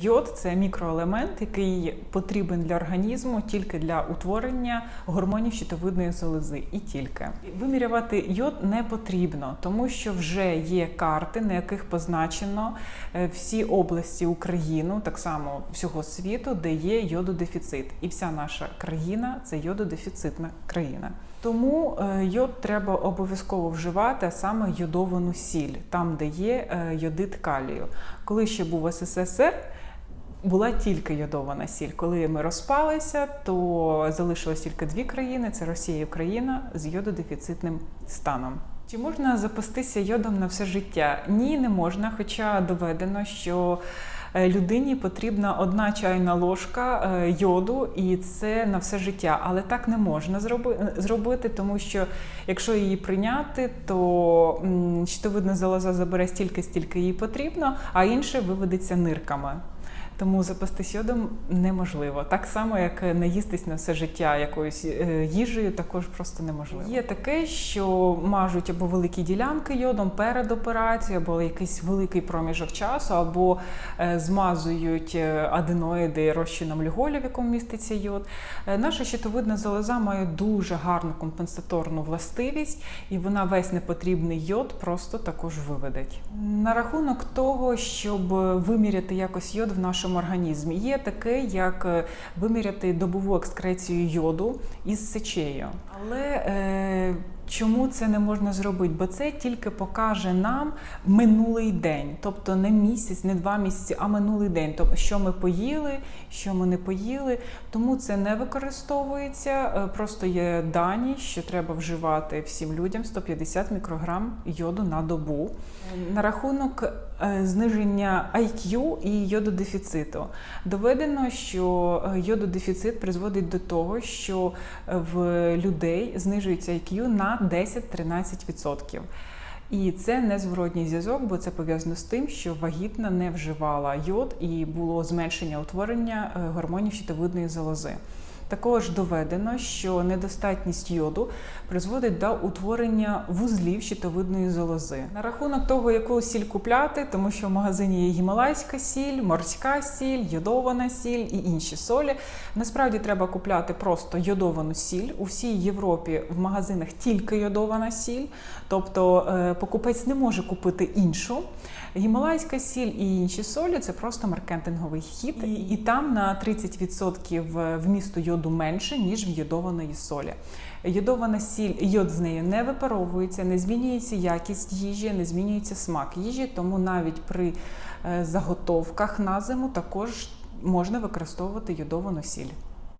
Йод це мікроелемент, який потрібен для організму тільки для утворення гормонів щитовидної залози, і тільки вимірювати йод не потрібно, тому що вже є карти, на яких позначено е, всі області України, так само всього світу, де є йододефіцит, і вся наша країна це йододефіцитна країна. Тому е, йод треба обов'язково вживати, а саме йодовану сіль, там де є е, йодит калію. Коли ще був СССР. Була тільки йодована сіль. Коли ми розпалися, то залишилось тільки дві країни: це Росія і Україна з йододефіцитним станом. Чи можна запастися йодом на все життя? Ні, не можна. Хоча доведено, що е, людині потрібна одна чайна ложка е, йоду, і це на все життя. Але так не можна зроби- зробити, тому що якщо її прийняти, то щитовидна залоза забере стільки, стільки їй потрібно, а інше виведеться нирками. Тому запастись йодом неможливо. Так само, як наїстись на все життя якоюсь е, їжею, також просто неможливо. Є таке, що мажуть або великі ділянки йодом перед операцією, або якийсь великий проміжок часу, або е, змазують е, аденоїди розчином люголю, в якому міститься йод. Наша щитовидна залоза має дуже гарну компенсаторну властивість, і вона весь непотрібний йод просто також виведеть. На рахунок того, щоб виміряти якось йод в нашому організмі, є таке, як е, виміряти добову екскрецію йоду із сечею. Але е, чому це не можна зробити? Бо це тільки покаже нам минулий день, тобто не місяць, не два місяці, а минулий день. Тобто, що ми поїли, що ми не поїли. Тому це не використовується. Е, Просто є дані, що треба вживати всім людям 150 мікрограм йоду на добу. На рахунок е, зниження IQ і йододефіциту доведено, що е, йододефіцит призводить до того, що в людей знижується IQ на 10-13%. І це незворотній зв'язок, бо це пов'язано з тим, що вагітна не вживала йод і було зменшення утворення е, гормонів щитовидної залози. Також доведено, що недостатність йоду призводить до утворення вузлів щитовидної залози. На рахунок того, яку сіль купляти, тому що в магазині є гімалайська сіль, морська сіль, йодована сіль і інші солі. Насправді треба купляти просто йодовану сіль. У всій Європі в магазинах тільки йодована сіль, тобто е, покупець не може купити іншу. Гімалайська сіль і інші солі це просто маркетинговий хід, і, і там на 30% вмісту йоду менше, ніж в йодованої солі. Йодована сіль, йод з нею не випаровується, не змінюється якість їжі, не змінюється смак їжі, тому навіть при е, заготовках на зиму також можна використовувати йодовану сіль.